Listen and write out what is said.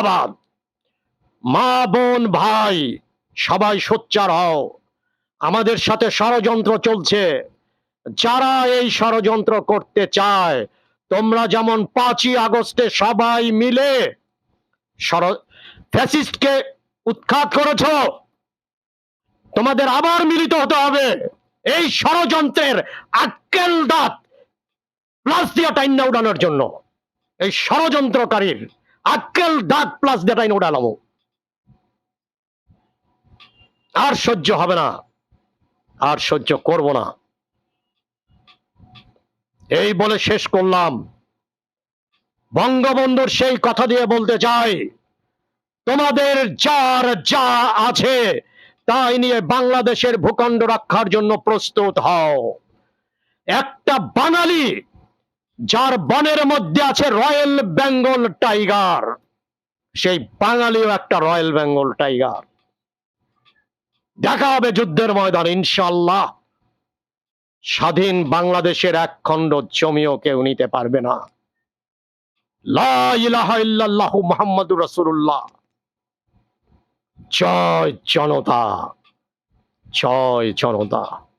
জিন্দাবাদ। মা, বোন, ভাই, সবাই সোচ্চার হও। আমাদের সাথে ষড়যন্ত্র চলছে। যারা এই ষড়যন্ত্র করতে চায়, তোমরা যেমন পাঁচই আগস্টে সবাই মিলে ফ্যাসিস্টকে উৎখাত করেছ, তোমাদের আবার মিলিত হতে হবে। এই ষড়যন্ত্রের আক্কেল দাঁত প্লাস দিয়ে টাইনা উড়ানোর জন্য। এই ষড়যন্ত্রকারীর আক্কেল দাঁত প্লাস দিয়ে টাইনা উড়ালামো আর সহ্য হবে না। আর সহ্য করব না। এই বলে শেষ করলাম। বঙ্গবন্ধুর সেই কথা দিয়ে বলতে চাই, তোমাদের যার যা আছে, তাই নিয়ে বাংলাদেশের ভূখণ্ড রক্ষার জন্য প্রস্তুত হও। একটা বাঙালি যার বনের মধ্যে আছে রয়্যাল বেঙ্গল টাইগার। সেই বাঙালিও একটা রয়্যাল বেঙ্গল টাইগার। দেখা হবে যুদ্ধের ময়দান ইনশাল্লাহ স্বাধীন বাংলাদেশের এক খণ্ড জমিও কেউ নিতে পারবে না। লা ইলাহা ইল্লাল্লাহু মুহাম্মাদুর রাসূলুল্লাহ। জয় জনতা জয় জনতা।